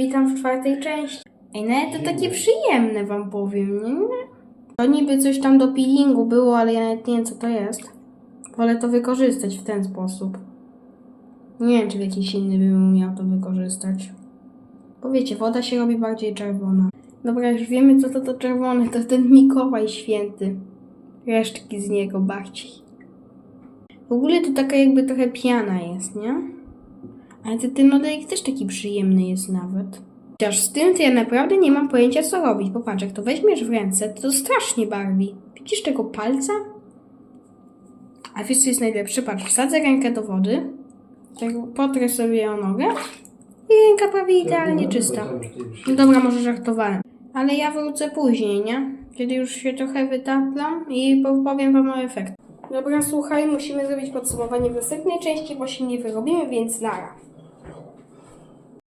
Witam w czwartej części. Ej, nawet to takie przyjemne wam powiem, nie? To niby coś tam do peelingu było, ale ja nawet nie wiem co to jest. Wolę to wykorzystać w ten sposób. Nie wiem, czy w jakiś inny bym umiał to wykorzystać. Bo wiecie, woda się robi bardziej czerwona. Dobra, już wiemy co to to czerwone, to ten Mikołaj święty. Resztki z niego bardziej. W ogóle to taka jakby trochę piana jest, nie? Ale ten, ten modelik też taki przyjemny jest nawet. Chociaż z tym to ja naprawdę nie mam pojęcia co robić. Popatrz, jak to weźmiesz w ręce, to, to strasznie barwi. Widzisz tego palca? A wiesz co jest najlepsze? Patrz, wsadzę rękę do wody, tak potrę sobie o nogę i ręka prawie idealnie czysta. No dobra, może żartowałem. Ale ja wrócę później, nie? Kiedy już się trochę wytaplam i po- powiem wam o efekt. Dobra, słuchaj, musimy zrobić podsumowanie w następnej części, bo się nie wyrobimy, więc nara.